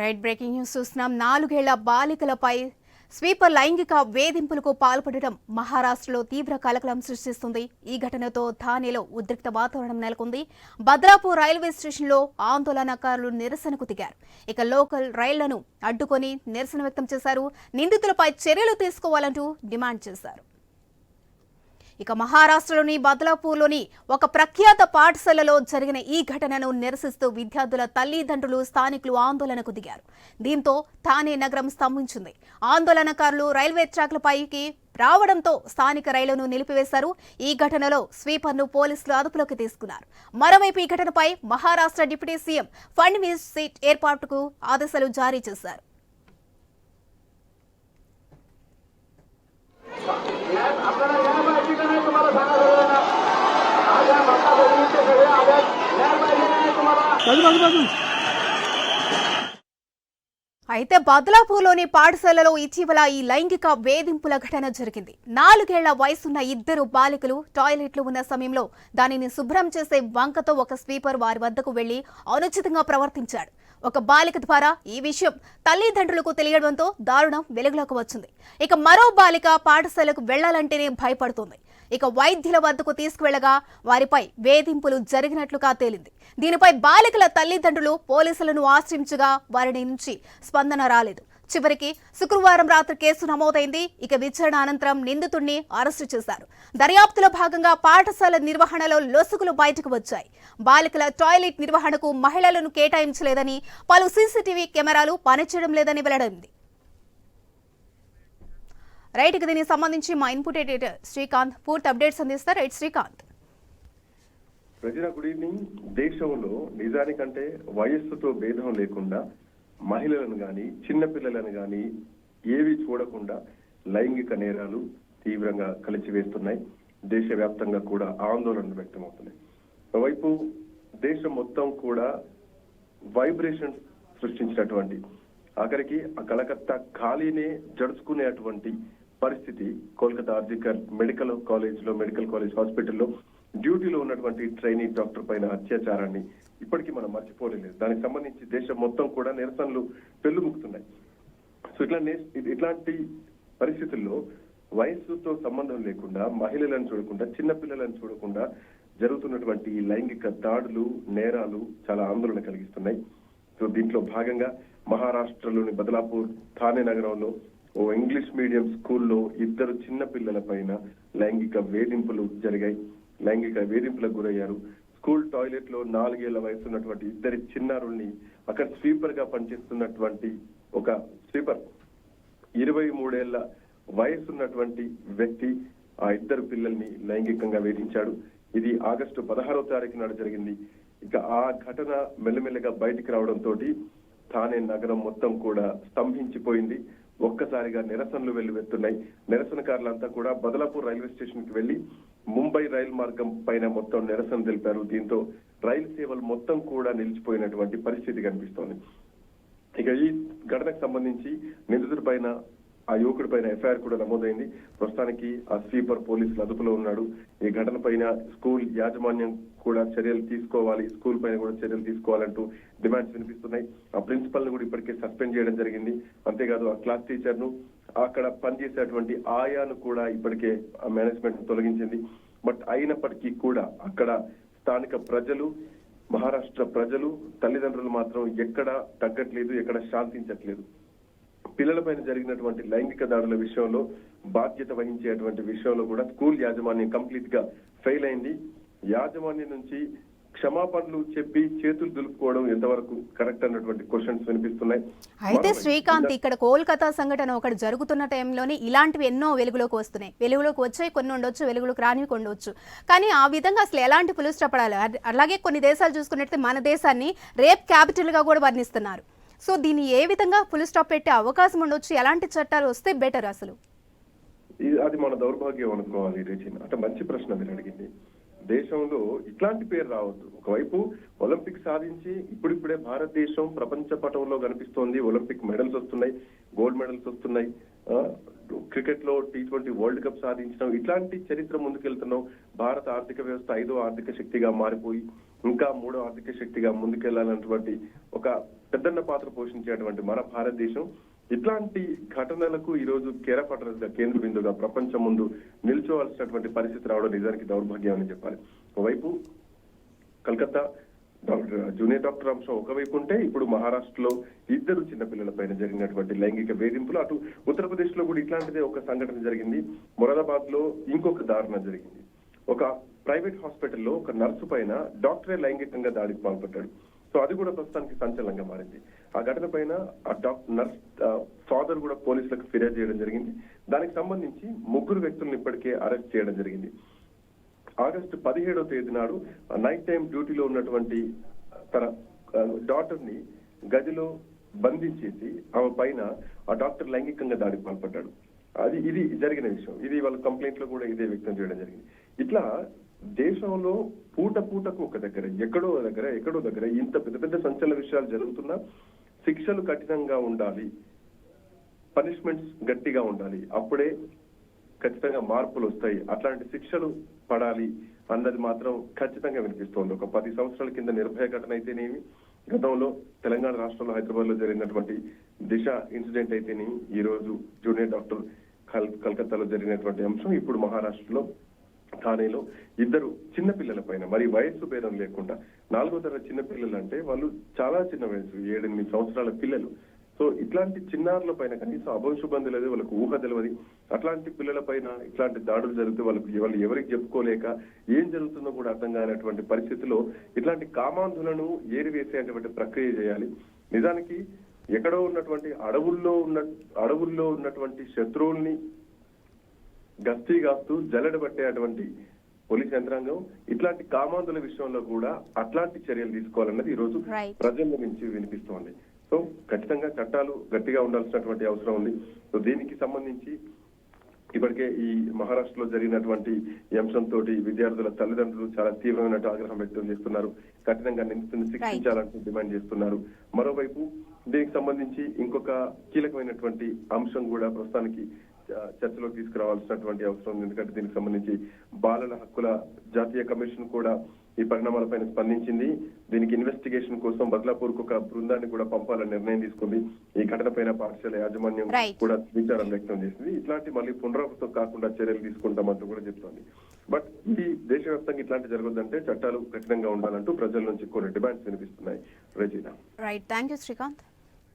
Right breaking news చూస్తున్నాం. నాలుగేళ్ళ బాలికలపై sweeper లైంగిక వేధింపులకు పాల్పడడం మహారాష్ట్రలో తీవ్ర కలకలం సృష్టిస్తుంది. ఈ ఘటనతో థానేలో ఉద్రిక్త వాతావరణం నెలకొంది. భద్రాపూర్ రైల్వే స్టేషన్లో ఆందోళనకారులు నిరసనకు దిగారు. ఇక లోకల్ రైళ్ళను అడ్డుకొని నిరసన వ్యక్తం చేశారు. నిందితులపై చర్యలు తీసుకోవాలంటూ డిమాండ్ చేశారు. ఇక మహారాష్ట్రలోని బదలాపూర్లోని ఒక ప్రఖ్యాత పాఠశాలలో జరిగిన ఈ ఘటనను నిరసిస్తూ విద్యార్థుల తల్లిదండ్రులు స్థానికులు ఆందోళనకు దిగారు. దీంతో థానే నగరం స్తంభించింది. ఆందోళనకారులు రైల్వే ట్రాక్లపైకి రావడంతో స్థానిక రైలును నిలిపివేశారు. ఈ ఘటనలో స్వీపర్ను పోలీసులు అదుపులోకి తీసుకున్నారు. మరోవైపు ఈ ఘటనపై మహారాష్ట్ర డిప్యూటీ సీఎం ఫండ్ సీట్ ఏర్పాటుకు ఆదేశాలు జారీ చేశారు. అయితే బదలాపూర్లోని పాఠశాలలో ఇటీవల ఈ లైంగిక వేధింపుల ఘటన జరిగింది. నాలుగేళ్ళ వయసున్న ఇద్దరు బాలికలు టాయిలెట్లు ఉన్న సమయంలో దానిని శుభ్రం చేసే వంకతో ఒక స్వీపర్ వారి వద్దకు వెళ్ళి అనుచితంగా ప్రవర్తించాడు. ఒక బాలిక ద్వారా ఈ విషయం తల్లిదండ్రులకు తెలియడంతో దారుణం వెలుగులోకి వచ్చింది. ఇక మరో బాలిక పాఠశాలకు వెళ్ళాలంటేనే భయపడుతుంది. ఇక వైద్యుల వద్దకు తీసుకువెళ్ళగా వారిపై వేధింపులు జరిగినట్లుగా తేలింది. దీనిపై బాలికల తల్లిదండ్రులు పోలీసులను ఆశ్రయించగా వారి నుంచి స్పందన రాలేదు. చివరికి శుక్రవారం రాత్రి కేసు నమోదైంది. ఇక విచారణ అనంతరం నిందితుడిని అరెస్టు చేశారు. దర్యాప్తులో భాగంగా పాఠశాల నిర్వహణలో లొసుగులు బయటకు వచ్చాయి. బాలికల టాయిలెట్ నిర్వహణకు మహిళలను కేటాయించలేదని పలు సీసీటీవీ కెమెరాలు పనిచేయడం లేదని వెల్లడైంది. రైట్ ఇక దీనికి సంబంధించి మా ఇన్పుట్ ఎడిటర్ శ్రీకాంత్ పూర్తి అప్డేట్స్ అందిస్తారు రైట్ శ్రీకాంత్. ప్రజల గుడ్ ఈవినింగ్. దేశంలో నిజానికంటే వయస్సుతో భేదం లేకుండా మహిళలను గాని చిన్నపిల్లలను గాని ఏవి చూడకుండా లైంగిక నేరాలు తీవ్రంగా కలిచివేస్తున్నాయి. దేశవ్యాప్తంగా కూడా ఆందోళనలు వ్యక్తమవుతున్నాయి. ఒకవైపు దేశం మొత్తం కూడా వైబ్రేషన్ సృష్టించినటువంటి ఆఖరికి ఆ కలకత్తా ఖాళీని జడుచుకునేటువంటి పరిస్థితి. కోల్కతా ఆర్జికర్ మెడికల్ కాలేజ్లో మెడికల్ కాలేజ్ హాస్పిటల్లో డ్యూటీలో ఉన్నటువంటి ట్రైనీ డాక్టర్ పైన అత్యాచారాన్ని ఇప్పటికీ మనం మర్చిపోలేదు దానికి సంబంధించి దేశం మొత్తం కూడా నిరసనలు పెళ్ళుముకుతున్నాయి సో ఇట్లా ఇట్లాంటి పరిస్థితుల్లో వయస్సుతో సంబంధం లేకుండా మహిళలను చూడకుండా చిన్న పిల్లలను చూడకుండా జరుగుతున్నటువంటి లైంగిక దాడులు నేరాలు చాలా ఆందోళన కలిగిస్తున్నాయి. సో దీంట్లో భాగంగా మహారాష్ట్రలోని బదలాపూర్ థానే నగరంలో ఓ ఇంగ్లీష్ మీడియం స్కూల్లో ఇద్దరు చిన్న పిల్లల పైన లైంగిక వేధింపులు జరిగాయి. లైంగిక వేధింపులకు గురయ్యారు. స్కూల్ టాయిలెట్లో నాలుగేళ్ళ వయసు ఉన్నటువంటి ఇద్దరి చిన్నారుల్ని అక్కడ స్వీపర్గా పనిచేస్తున్నటువంటి ఒక స్వీపర్. ఇరవై మూడేళ్ళ వయసున్నటువంటి వ్యక్తి ఆ ఇద్దరు పిల్లల్ని లైంగికంగా వేధించాడు. ఇది ఆగస్టు పదహారో తారీఖు నాడు జరిగింది. ఇక ఆ ఘటన మెల్లమెల్లగా బయటికి రావడంతో థానే నగరం మొత్తం కూడా స్తంభించిపోయింది. ఒక్కసారిగా నిరసనలు వెల్లువెత్తున్నాయి. నిరసనకారులంతా కూడా బదలాపూర్ రైల్వే స్టేషన్కి వెళ్ళి ముంబై రైలు మార్గం పైన మొత్తం నిరసన తెలిపారు. దీంతో రైలు సేవలు మొత్తం కూడా నిలిచిపోయినటువంటి పరిస్థితి కనిపిస్తోంది. ఇక ఈ ఘటనకు సంబంధించి నిందితుడి పైన ఆ యువకుడి పైన ఎఫ్ఐఆర్ కూడా నమోదైంది. ప్రస్తుతానికి ఆ స్వీపర్ పోలీసులు అదుపులో ఉన్నాడు. ఈ ఘటన పైన స్కూల్ యాజమాన్యం కూడా చర్యలు తీసుకోవాలి. స్కూల్ పైన కూడా చర్యలు తీసుకోవాలంటూ డిమాండ్స్ వినిపిస్తున్నాయి. ఆ ప్రిన్సిపల్ను కూడా ఇప్పటికే సస్పెండ్ చేయడం జరిగింది. అంతేకాదు ఆ క్లాస్ టీచర్ను అక్కడ పనిచేసేటువంటి ఆయాను కూడా ఇప్పటికే ఆ మేనేజ్మెంట్ తొలగించింది. బట్ అయినప్పటికీ కూడా అక్కడ స్థానిక ప్రజలు మహారాష్ట్ర ప్రజలు తల్లిదండ్రులు మాత్రం ఎక్కడ తగ్గట్లేదు ఎక్కడ శాంతించట్లేదు. పిల్లలపైన జరిగినటువంటి లైంగిక దాడుల విషయంలో బాధ్యత వహించేటువంటి విషయంలో కూడా స్కూల్ యాజమాన్యం కంప్లీట్గా ఫెయిల్ అయింది. యాజమాన్యం నుంచి క్షమాపణలు చెప్పి చేతులు దులుపుకోవడం ఎంతవరకు కరెక్ట్ అన్నటువంటి క్వశ్చన్స్ వినిపిస్తున్నాయి. అయితే శ్రీకాంత్ ఇక్కడ కోల్కతా సంఘటన ఒకటి జరుగుతున్న టైంలోనే ఇలాంటివి ఎన్నో వెలుగులోకి వస్తున్నాయి. వెలుగులోకి వచ్చాయి కొన్ని ఉండొచ్చు వెలుగులోకి రానివి ఉండొచ్చు కానీ ఆ విధంగా అసలు ఎలాంటి పులుస్టపడాలి అద- అలాగే కొన్ని దేశాలు చూసుకున్నట్లయితే మన దేశాన్ని రేప్ క్యాపిటల్గా కూడా వర్ణిస్తున్నారు. సో దీన్ని ఏ విధంగా ఫుల్ స్టాప్ పెట్టే అవకాశం ఉండొచ్చు? ఎలాంటి చట్టాలు వస్తే బెటర్ అసలు? ఇది- అది మన దౌర్భాగ్యం అనుకోవాలి రేచిన. అంటే మంచి ప్రశ్న మీరు అడిగింది. దేశంలో ఇట్లాంటి పేరు రావద్దు. ఒకవైపు ఒలింపిక్ సాధించి ఇప్పుడిప్పుడే భారతదేశం ప్రపంచ పటంలో కనిపిస్తోంది. ఒలింపిక్ మెడల్స్ వస్తున్నాయి గోల్డ్ మెడల్స్ వస్తున్నాయి. క్రికెట్లో టీ ట్వంటీ వరల్డ్ కప్ సాధించడం ఇట్లాంటి చరిత్ర ముందుకెళ్తున్నాం. భారత ఆర్థిక వ్యవస్థ ఐదో ఆర్థిక శక్తిగా మారిపోయి ఇంకా మూడో ఆర్థిక శక్తిగా ముందుకెళ్ళాలన్నటువంటి ఒక పెద్దన్న పాత్ర పోషించేటువంటి మన భారతదేశం. ఇట్లాంటి ఘటనలకు ఈరోజు రోజు కేంద్ర బిందుగా ప్రపంచం ముందు నిల్చోవలసినటువంటి పరిస్థితి రావడం నిజానికి దౌర్భాగ్యం అని చెప్పాలి. ఒకవైపు కలకత్తా డాక్టర్ జూనియర్ డాక్టర్ అంశం ఒకవైపు ఉంటే ఇప్పుడు మహారాష్ట్రలో ఇద్దరు చిన్నపిల్లల పైన జరిగినటువంటి లైంగిక వేధింపులు అటు ఉత్తరప్రదేశ్లో కూడా ఇట్లాంటిదే ఒక సంఘటన జరిగింది. మొరాదాబాద్లో ఇంకొక దారుణం జరిగింది. ఒక ప్రైవేట్ హాస్పిటల్లో ఒక నర్సు పైన డాక్టరే లైంగికంగా దాడికి పాల్పడ్డాడు. సో అది కూడా ప్రస్తుతానికి సంచలనంగా మారింది. ఆ ఘటన పైన ఆ డాక్టర్ నర్స్ ఫాదర్ కూడా పోలీసులకు ఫిర్యాదు చేయడం జరిగింది. దానికి సంబంధించి ముగ్గురు వ్యక్తులను ఇప్పటికే అరెస్ట్ చేయడం జరిగింది. ఆగస్టు పదిహేడవ తేదీ నాడు నైట్ టైం డ్యూటీలో ఉన్నటువంటి తన డాక్టర్ని గదిలో బంధించేసి ఆమె పైన ఆ డాక్టర్ లైంగికంగా దాడికి పాల్పడ్డాడు. అది ఇది జరిగిన విషయం. ఇది వాళ్ళ కంప్లైంట్లో కూడా ఇదే వ్యక్తం చేయడం జరిగింది. ఇట్లా దేశంలో పూట పూటకు ఒక దగ్గర ఎక్కడో దగ్గర ఎక్కడో దగ్గర ఇంత పెద్ద పెద్ద సంచలన విషయాలు జరుగుతున్నా శిక్షలు కఠినంగా ఉండాలి. పనిష్మెంట్స్ గట్టిగా ఉండాలి. అప్పుడే ఖచ్చితంగా మార్పులు వస్తాయి. అట్లాంటి శిక్షలు పడాలి అన్నది మాత్రం ఖచ్చితంగా వినిపిస్తోంది. ఒక పది సంవత్సరాల కింద నిర్భయ ఘటన అయితేనేమి గతంలో తెలంగాణ రాష్ట్రంలో హైదరాబాద్లో జరిగినటువంటి దిశ ఇన్సిడెంట్ అయితేనేమి ఈ రోజు జూనియర్ డాక్టర్ కల్ కలకత్తాలో జరిగినటువంటి అంశం ఇప్పుడు మహారాష్ట్రలో థానేలో ఇద్దరు చిన్నపిల్లల పైన మరి వయస్సు భేదం లేకుండా నాలుగో తరగతి చిన్నపిల్లలు అంటే వాళ్ళు చాలా చిన్న వయసు ఏడెనిమిది సంవత్సరాల పిల్లలు. సో ఇట్లాంటి చిన్నారుల పైన కనీసం అభంశుభం తెలియదు వాళ్ళకు ఊహ తెలియదు అట్లాంటి పిల్లల పైన ఇట్లాంటి దాడులు జరిగితే వాళ్ళకి వాళ్ళు ఎవరికి చెప్పుకోలేక ఏం జరుగుతుందో కూడా అర్థం కానటువంటి పరిస్థితిలో ఇట్లాంటి కామాంధులను ఏరివేసేటువంటి ప్రక్రియ చేయాలి. నిజానికి ఎక్కడో ఉన్నటువంటి అడవుల్లో ఉన్న అడవుల్లో ఉన్నటువంటి శత్రువుల్ని గస్తీ కాస్తూ జల్లెడ పట్టేటువంటి పోలీస్ యంత్రాంగం ఇట్లాంటి కామాంధుల విషయంలో కూడా అట్లాంటి చర్యలు తీసుకోవాలన్నది ఈ రోజు. ప్రజల నుంచి వినిపిస్తోంది. సో ఖచ్చితంగా చట్టాలు గట్టిగా ఉండాల్సినటువంటి అవసరం ఉంది. సో దీనికి సంబంధించి ఇప్పటికే ఈ మహారాష్ట్రలో జరిగినటువంటి ఈ అంశంతో విద్యార్థుల తల్లిదండ్రులు చాలా తీవ్రమైన ఆగ్రహం వ్యక్తం చేస్తున్నారు. కఠినంగా నిందితుని శిక్షించాలంటూ డిమాండ్ చేస్తున్నారు. మరోవైపు దీనికి సంబంధించి ఇంకొక కీలకమైనటువంటి అంశం కూడా ప్రస్తుతానికి చర్చలోకి తీసుకురావాల్సినటువంటి అవసరం ఉంది. ఎందుకంటే దీనికి సంబంధించి బాలల హక్కుల జాతీయ కమిషన్ కూడా ఈ పరిణామాలపైన స్పందించింది. దీనికి ఇన్వెస్టిగేషన్ కోసం బద్లాపూర్ ఒక బృందాన్ని కూడా పంపాలని నిర్ణయం తీసుకుంది. ఈ ఘటన పైన పాఠశాల యాజమాన్యం. కూడా విచారం వ్యక్తం చేసింది. ఇట్లాంటి మళ్ళీ పునరావృతం కాకుండా చర్యలు తీసుకుంటామంటూ కూడా చెప్తోంది. బట్ ఈ దేశవ్యాప్తంగా ఇట్లాంటి జరగదంటే చట్టాలు కఠినంగా ఉండాలంటూ ప్రజల నుంచి కొన్ని డిమాండ్స్ వినిపిస్తున్నాయి. Razina. Right thank you Srikanth